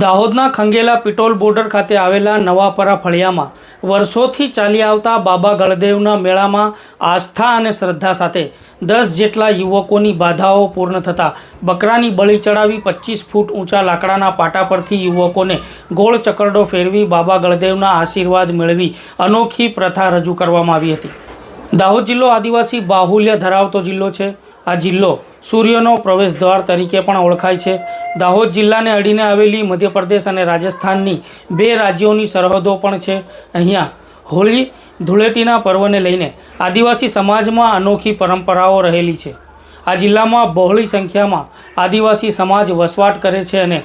દાહોદના ખંગેલા પિટોલ બોર્ડર ખાતે આવેલા નવાપરા ફળિયામાં વર્ષોથી ચાલી આવતા બાબા ગળદેવના મેળામાં આસ્થા અને શ્રદ્ધા સાથે દસ જેટલા યુવકોની બાધાઓ પૂર્ણ થતાં બકરાની બળી ચડાવી પચીસ ફૂટ ઊંચા લાકડાના પાટા પરથી યુવકોને ગોળ ચકરડો ફેરવી બાબા ગળદેવના આશીર્વાદ મેળવી અનોખી પ્રથા રજૂ કરવામાં આવી હતી. દાહોદ જિલ્લો આદિવાસી બાહુલ્ય ધરાવતો જિલ્લો છે. આ જિલ્લો સૂર્યનો પ્રવેશદ્વાર તરીકે પણ ઓળખાય છે. દાહોદ જિલ્લાને અડીને આવેલી મધ્યપ્રદેશ અને રાજસ્થાનની બે રાજ્યોની સરહદો પણ છે. અહીંયા હોળી, ધૂળેટીના પર્વને લઈને આદિવાસી સમાજમાં અનોખી પરંપરાઓ રહેલી છે. આ જિલ્લામાં બહોળી સંખ્યામાં આદિવાસી સમાજ વસવાટ કરે છે અને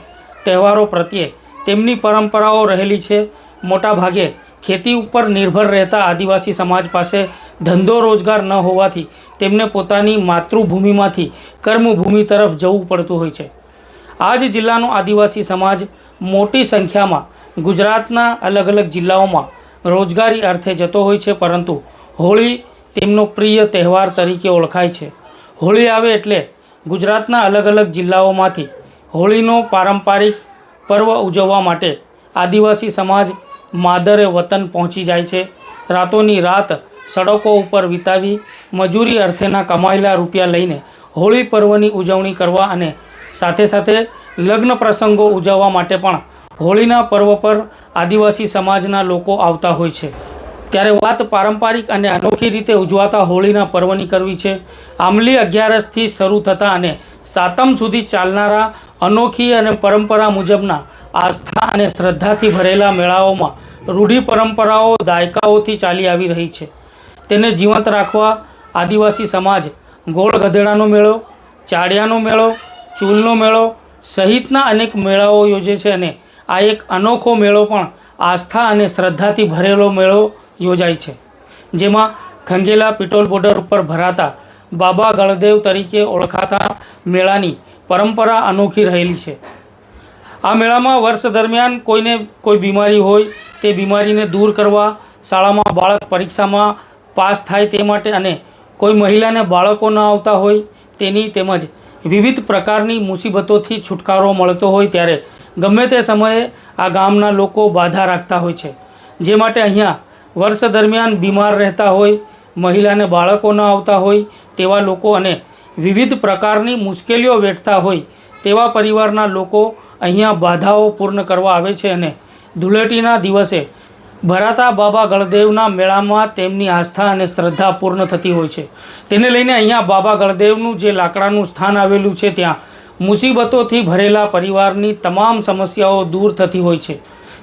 તહેવારો પ્રત્યે તેમની પરંપરાઓ રહેલી છે. મોટાભાગે ખેતી ઉપર નિર્ભર રહેતા આદિવાસી સમાજ પાસે ધંધો રોજગાર ન હોવાથી તેમને પોતાની માતૃભૂમિમાંથી કર્મભૂમિ તરફ જવું પડતું હોય છે. આ જ જિલ્લાનો આદિવાસી સમાજ મોટી સંખ્યામાં ગુજરાતના અલગ અલગ જિલ્લાઓમાં રોજગારી અર્થે જતો હોય છે, પરંતુ હોળી તેમનો પ્રિય તહેવાર તરીકે ઓળખાય છે. હોળી આવે એટલે ગુજરાતના અલગ અલગ જિલ્લાઓમાંથી હોળીનો પારંપરિક પર્વ ઉજવવા માટે આદિવાસી સમાજ માદરે વતન પહોંચી જાય છે. રાતોની રાત સડકો ઉપર વિતાવી મજૂરી અર્થેના કમાયેલા રૂપિયા લઈને હોળી પર્વની ઉજવણી કરવા અને સાથે સાથે લગ્ન પ્રસંગો ઉજવવા માટે પણ હોળીના પર્વ પર આદિવાસી સમાજના લોકો આવતા હોય છે. ત્યારે વાત પારંપરિક અને અનોખી રીતે ઉજવાતા હોળીના પર્વની કરવી છે. આમલી અગિયારસથી શરૂ થતા અને સાતમ સુધી ચાલનારા અનોખી અને પરંપરા મુજબના આસ્થા અને શ્રદ્ધાથી ભરેલા મેળાઓમાં રૂઢિ પરંપરાઓ દાયકાઓથી ચાલી આવી રહી છે. તેને જીવંત રાખવા આદિવાસી સમાજ ગોળ ગધેડાનો મેળો, ચાડિયાનો મેળો, ચૂલનો મેળો સહિતના અનેક મેળાઓ યોજે છે અને આ એક અનોખો મેળો પણ આસ્થા અને શ્રદ્ધાથી ભરેલો મેળો યોજાય છે. જેમાં ખંગેલા પિટોલ બોર્ડર ઉપર ભરાતા બાબા ગળદેવ તરીકે ઓળખાતા મેળાની પરંપરા અનોખી રહેલી છે. આ મેળામાં વર્ષ દરમિયાન કોઈને કોઈ બીમારી હોય તે બીમારીને દૂર કરવા, શાળામાં બાળક પરીક્ષામાં પાસ થાય તે માટે અને કોઈ મહિલાને બાળકો ન આવતા હોય તેની તેમજ વિવિધ પ્રકારની મુસીબતોથી છુટકારો મળતો હોય ત્યારે ગમે તે સમયે આ ગામના લોકો બાધા રાખતા હોય છે. જે માટે અહીંયા વર્ષ દરમિયાન બીમાર રહેતા હોય, મહિલાને બાળકો ન આવતા હોય તેવા લોકો અને વિવિધ પ્રકારની મુશ્કેલીઓ વેઠતા હોય તેવા પરિવારના લોકો અહીંયા બાધાઓ પૂર્ણ કરવા આવે છે અને ધૂળેટીના દિવસે ભરાતા બાબા ગળદેવના મેળામાં તેમની આસ્થા અને શ્રદ્ધા પૂર્ણ થતી હોય છે. તેને લઈને અહીંયા બાબા ગળદેવનું જે લાકડાનું સ્થાન આવેલું છે ત્યાં મુસીબતોથી ભરેલા પરિવારની તમામ સમસ્યાઓ દૂર થતી હોય છે.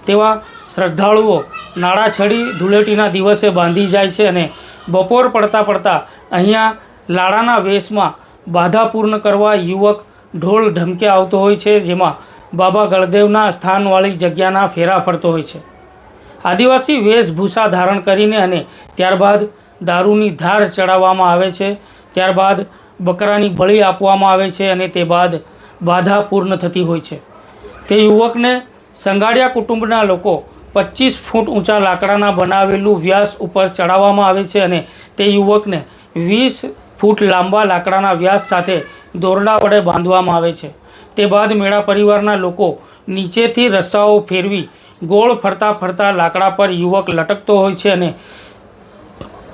તેવા શ્રદ્ધાળુઓ નાળા છડી ધૂળેટીના દિવસે બાંધી જાય છે અને બપોર પડતા પડતા અહીંયા લાડાના વેશમાં બાધા પૂર્ણ કરવા યુવક ઢોલ ઢમકે આવતો હોય છે, જેમાં બાબા ગળદેવના સ્થાનવાળી જગ્યાના ફેરા ફરતો હોય છે. આદિવાસી વેશભૂષા ધારણ કરીને અને ત્યારબાદ દારૂની ધાર ચડાવવામાં આવે છે. ત્યારબાદ બકરાની બળી આપવામાં આવે છે અને તે બાદ બાધા પૂર્ણ થતી હોય છે. તે યુવકને સંગાડિયા કુટુંબના લોકો પચીસ ફૂટ ઊંચા લાકડાના બનાવેલું વ્યાસ ઉપર ચડાવવામાં આવે છે અને તે યુવકને વીસ ફૂટ લાંબા લાકડાના વ્યાસ સાથે દોરડા વડે બાંધવામાં આવે છે. તે બાદ મેળા પરિવારના લોકો નીચેથી રસ્સાઓ ફેરવી ગોળ ફરતા ફરતા લાકડા પર યુવક લટકતો હોય છે અને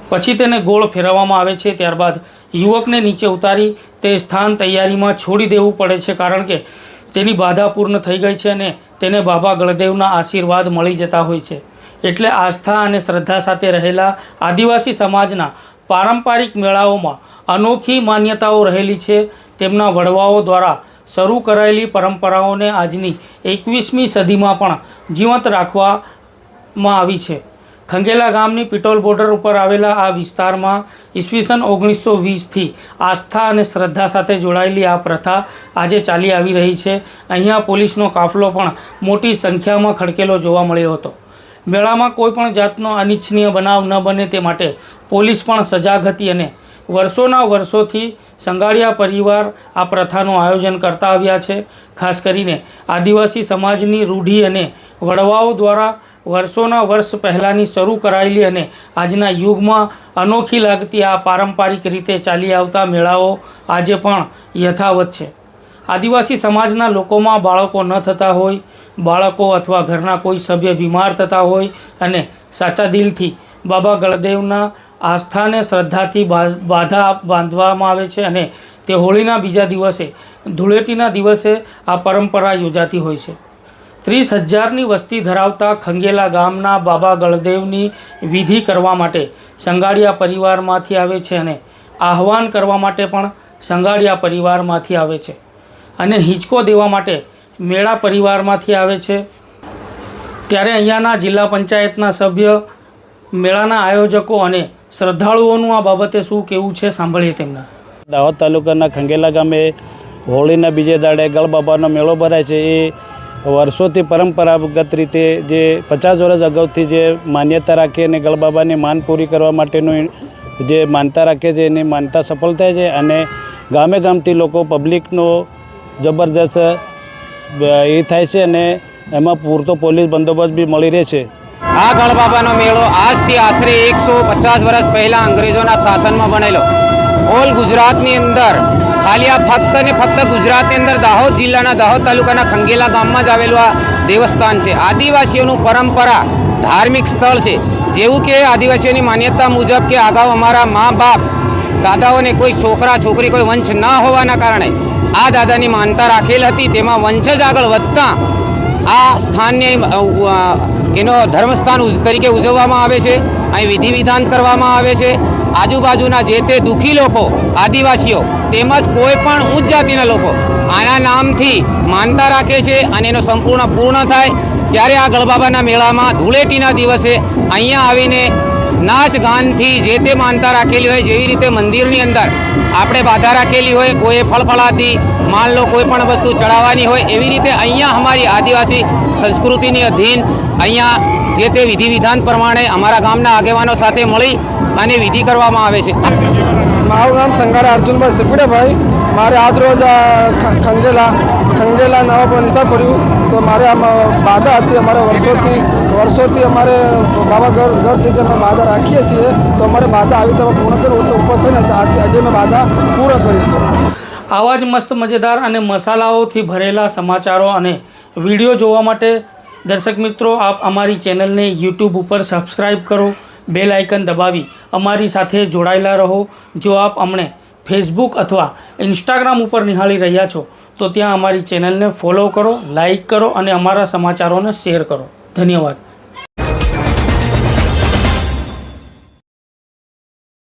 પછી તેને ગોળ ફેરવવામાં આવે છે. ત્યારબાદ યુવકને નીચે ઉતારી તે સ્થાન તૈયારીમાં છોડી દેવું પડે છે કારણ કે તેની બાધા પૂર્ણ થઈ ગઈ છે અને તેને બાબા ગળદેવના આશીર્વાદ મળી જતા હોય છે. એટલે આસ્થા અને શ્રદ્ધા સાથે રહેલા આદિવાસી સમાજના પારંપરિક મેળાઓમાં અનોખી માન્યતાઓ રહેલી છે. તેમના વડવાઓ દ્વારા શરૂ કરાયેલી પરંપરાઓને આજની એકવીસમી સદીમાં પણ જીવંત રાખવામાં આવી છે. ખંગેલા ગામની પિટોલ બોર્ડર ઉપર આવેલા આ વિસ્તારમાં ઈસવીસન ઓગણીસો વીસથી આસ્થા અને શ્રદ્ધા સાથે જોડાયેલી આ પ્રથા આજે ચાલી આવી રહી છે. અહીંયા પોલીસનો કાફલો પણ મોટી સંખ્યામાં ખડકેલો જોવા મળ્યો હતો. મેળામાં કોઈ પણ જાતનો અનિચ્છનીય બનાવ ન બને તે માટે પોલીસ પણ સજાગ હતી અને વર્ષોના વર્ષોથી સંગાળિયા પરિવાર આ પ્રથાનું આયોજન કરતા આવ્યા છે. ખાસ કરીને આદિવાસી સમાજની રૂઢિ અને વડવાઓ દ્વારા વર્ષોના વર્ષ પહેલાંની શરૂ કરાયેલી અને આજના યુગમાં અનોખી લાગતી આ પારંપરિક રીતે ચાલી આવતા મેળાઓ આજે પણ યથાવત છે. આદિવાસી સમાજના લોકોમાં બાળકો ન થતા હોય, બાળકો અથવા ઘરના કોઈ સભ્ય બીમાર થતા હોય અને સાચા દિલથી બાબા ગળદેવના આસ્થાને શ્રદ્ધાથી બાધા બાંધવામાં આવે છે અને તે હોળીના બીજા દિવસે, ધૂળેટીના દિવસે આ પરંપરા યોજાતી હોય છે. ત્રીસ હજારની વસ્તી ધરાવતા ખંગેલા ગામના બાબા ગળદેવની વિધિ કરવા માટે સંગાડિયા પરિવારમાંથી આવે છે અને આહવાન કરવા માટે પણ સંગાડિયા પરિવારમાંથી આવે છે અને હિંચકો દેવા માટે મેળા પરિવારમાંથી આવે છે. ત્યારે અહીંયાના જિલ્લા પંચાયતના સભ્ય, મેળાના આયોજકો અને શ્રદ્ધાળુઓનું આ બાબતે શું કેવું છે સાંભળીએ તેમના? દાહોદ તાલુકાના ખંગેલા ગામે હોળીના બીજે દાડે ગળબાબાનો મેળો ભરાય છે. એ વર્ષોથી પરંપરાગત રીતે જે પચાસ વર્ષ અગાઉથી જે માન્યતા રાખી અને ગળબાબાની માન પૂરી કરવા માટેનું જે માનતા રાખે છે, એની માનતા સફળ થાય છે અને ગામે ગામથી લોકો પબ્લિકનો જબરજસ્ત એ થાય છે અને એમાં પૂરતો પોલીસ બંદોબસ્ત બી મળી રહે છે. આ ગણબાબાનો મેળો આજથી આશરે એકસો પચાસ વર્ષ પહેલાં અંગ્રેજોના શાસનમાં બનેલો. ઓલ ગુજરાતની અંદર, ખાલી આ ફક્ત ને ફક્ત ગુજરાતની અંદર દાહોદ જિલ્લાના દાહોદ તાલુકાના ખંગેલા ગામમાં જ આવેલું આ દેવસ્થાન છે. આદિવાસીઓનું પરંપરા ધાર્મિક સ્થળ છે. જેવું કે આદિવાસીઓની માન્યતા મુજબ કે અગાઉ અમારા મા બાપ, દાદાઓને કોઈ છોકરા, છોકરી, કોઈ વંશ ન હોવાના કારણે આ દાદાની માનતા રાખેલ હતી. તેમાં વંશ જ આગળ વધતા આ સ્થાનને એનો ધર્મસ્થાન તરીકે ઉજવવામાં આવે છે. અહીં વિધિ વિધાન કરવામાં આવે છે. આજુબાજુના જે તે દુઃખી લોકો, આદિવાસીઓ, તેમજ કોઈ પણ ઉચ્ચ જાતિના લોકો, આના નામથી માનતા રાખે છે અને એનો સંપૂર્ણ પૂર્ણ થાય. ત્યારે આ ગળબાબાના મેળામાં ધૂળેટીના દિવસે અહીંયા આવીને નાચ ગાનથી જે તે માનતા રાખેલી હોય, જેવી રીતે મંદિરની અંદર આપણે બાધા રાખેલી હોય કોઈએ ફળફળાથી લો કોઈ પણ વસ્તુ ચડાવવાની હોય એવી રીતે અહીંયા અમારી આદિવાસી સંસ્કૃતિની અધીન અહીંયા જે તે વિધિ વિધાન પ્રમાણે અમારા ગામના આગેવાનો સાથે મળી અને વિધિ કરવામાં આવે છે. મારું નામ સંગારા અર્જુનભાઈ સિપડેભાઈ. મારે આજ રોજ ખંગેલા ખંગેલા નવા નિશા પડ્યું તો મારે આમ બાધા હતી અમારે વર્ષોથી વર્ષોથી અમારે બાબા ઘર ઘરથી અમે બાધા રાખીએ છીએ. તો અમારે બાધા આવી તમે પૂર્ણ કરવું તો ઉપવાસ ને, તો આજે આજે અમે બાધા પૂર્ણ કરીશું. આવા જ મસ્ત મજેદાર અને મસાલાઓથી ભરેલા સમાચારો અને વીડિયો જોવા માટે દર્શક મિત્રો, આપ અમારી ચેનલને યુટ્યુબ ઉપર સબસ્ક્રાઈબ કરો બેલ આઇકન દબાવી અમારી સાથે જોડાયેલા રહો. જો આપ અમને ફેસબુક અથવા ઇન્સ્ટાગ્રામ ઉપર નિહાળી રહ્યા છો, તો ત્યાં અમારી ચેનલને ફોલો કરો લાઈક કરો અને અમારા સમાચારોને શેર કરો. ધન્યવાદ.